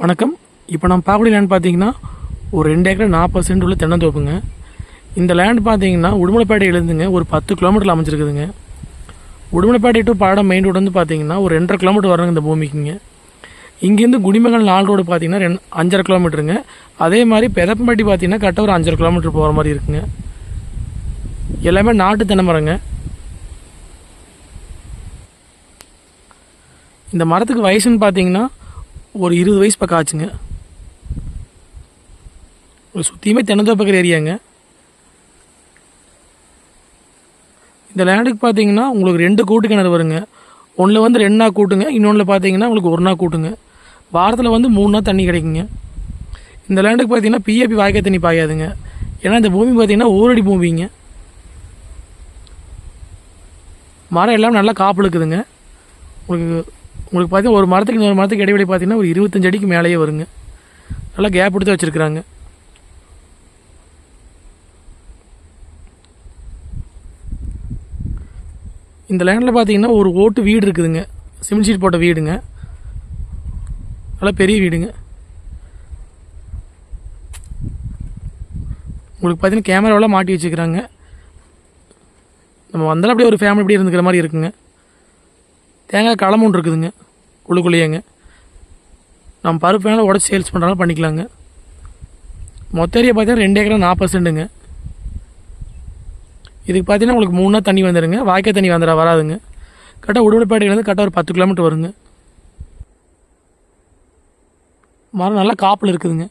வணக்கம். இப்போ நம்ம பார்க்கக்கூடிய லேண்ட் பார்த்தீங்கன்னா ஒரு ரெண்டு ஏக்கர் நாற்பது சென்ட் உள்ள தென்னந்தோப்புங்க. இந்த லேண்ட் பார்த்தீங்கன்னா உடுமலைப்பேட்டையிலேருந்துங்க ஒரு பத்து கிலோமீட்டரில் அமைஞ்சிருக்குதுங்க. உடுமலைப்பேட்டை டு பாடம் மெயின் ரோடு வந்து பார்த்தீங்கன்னா ஒரு ரெண்டரை கிலோமீட்டர் வரணுங்க இந்த பூமிக்குங்க. இங்கேருந்து குடிமகன் நாலு ரோடு பார்த்தீங்கன்னா ரெண்டு அஞ்சரை கிலோமீட்டருங்க. அதே மாதிரி பெதப்பம்பட்டி பார்த்தீங்கன்னா கரெக்டாக ஒரு அஞ்சரை கிலோமீட்டர் போகிற மாதிரி இருக்குங்க. எல்லாமே நாட்டு தென்னை மரங்க. இந்த மரத்துக்கு வயசுன்னு பார்த்தீங்கன்னா ஒரு இருபது வயசு பக்கம் ஆச்சுங்க. ஒரு சுற்றியுமே தென்னந்தோப்பக்கர் ஏரியாங்க. இந்த லேண்டுக்கு பார்த்தீங்கன்னா உங்களுக்கு ரெண்டு கூட்டு கிணறு வருங்க. ஒன்றில் வந்து ரெண்டு நாள் கூட்டுங்க இன்னொன்றில் பார்த்தீங்கன்னா உங்களுக்கு ஒரு நாள் கூட்டுங்க. வாரத்தில் வந்து மூணு நாள் தண்ணி கிடைக்குங்க. இந்த லேண்டுக்கு பார்த்தீங்கன்னா பிஏபி வாய்க்கால் தண்ணி பாயாதுங்க. ஏன்னா இந்த பூமி பார்த்தீங்கன்னா ஊரடி பூமிங்க. மரம் எல்லாம் நல்லா காப்பு இருக்குதுங்க உங்களுக்கு உங்களுக்கு பார்த்தீங்கன்னா ஒரு மரத்துக்கு இன்னொரு மரத்துக்கு இடைவெளி பார்த்தீங்கன்னா ஒரு இருபத்தஞ்சு அடிக்கு மேலேயே வருங்க. நல்லா கேப் எடுத்து வச்சுருக்குறாங்க. இந்த லேண்டில் பார்த்தீங்கன்னா ஒரு ஓட்டு வீடு இருக்குதுங்க. சிமெண்ட் ஷீட் போட்ட வீடுங்க. நல்லா பெரிய வீடுங்க. உங்களுக்கு பார்த்தீங்கன்னா கேமராவெல்லாம் மாட்டி வச்சுக்கிறாங்க நம்ம வந்தாலும் அப்படியே ஒரு ஃபேமிலி அப்படியே இருந்துக்கிற மாதிரி இருக்குங்க. தேங்காய் களம் ஒன்று இருக்குதுங்க. உள்ளுக்குள்ளேயேங்க நம்ம பருப்பு வேணாலும் உடச்சி சேல்ஸ் பண்ணுறாலும் பண்ணிக்கலாங்க. மொத்த ஏரியா பார்த்தீங்கன்னா ரெண்டு ஏக்கரா நாற்பது சென்ட்டுங்க. இதுக்கு பார்த்தீங்கன்னா உங்களுக்கு மூணு நாள் தண்ணி வந்துடுங்க வாய்க்கால் தண்ணி வந்துட வராதுங்க. கரெக்டாக உடுமலைப்பேட்டையிலேருந்து கரெக்டாக ஒரு பத்து கிலோமீட்டர் வருங்க. மரம் நல்லா காப்பில் இருக்குதுங்க.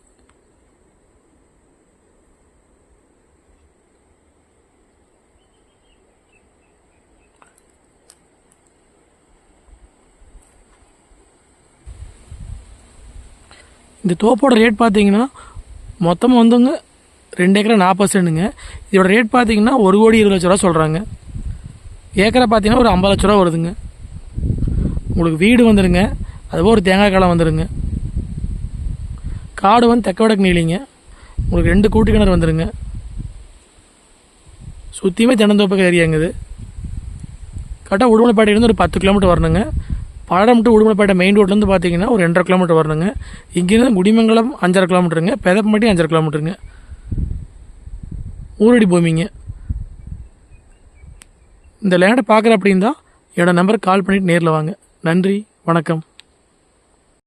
இந்த தோப்போட ரேட் பார்த்தீங்கன்னா மொத்தமாக வந்துங்க ரெண்டு ஏக்கரை நாற்பது சென்ட்டுங்க இதோட ரேட் பார்த்தீங்கன்னா ஒரு கோடி இருபது லட்ச ரூபா சொல்கிறாங்க ஏக்கரை பார்த்தீங்கன்னா ஒரு ஐம்பது லட்ச ரூபா வருதுங்க. உங்களுக்கு வீடு வந்துடுங்க அதுபோல் ஒரு தேங்காய் காலம் வந்துடுங்க காடு வந்து தெக்க வடக்கு நீளிங்க. உங்களுக்கு ரெண்டு கூட்டு கிணறு வந்துடுங்க சுற்றியுமே தென்னந்தோப்பு ஏரியாங்க இது. கரெக்டாக உடுமலைப்பேட்டையிலேருந்து ஒரு பத்து கிலோமீட்டர் வரணுங்க. பாடம் டு உடுமலைப்பேட்டை மெயின் ரோட்லேருந்து பார்த்தீங்கன்னா ஒரு ரெண்டரை கிலோமீட்டர் வரணுங்க. இங்கேருந்து குடிமங்கலம் அஞ்சரை கிலோமீட்டருங்க பெதப்பம்பட்டி அஞ்சரை கிலோமீட்டருங்க ஊரடி பூமிங்க. இந்த லேண்டை பார்க்குற அப்படின்னா என்னோட நம்பருக்கு கால் பண்ணிவிட்டு நேரில் வாங்க. நன்றி வணக்கம்.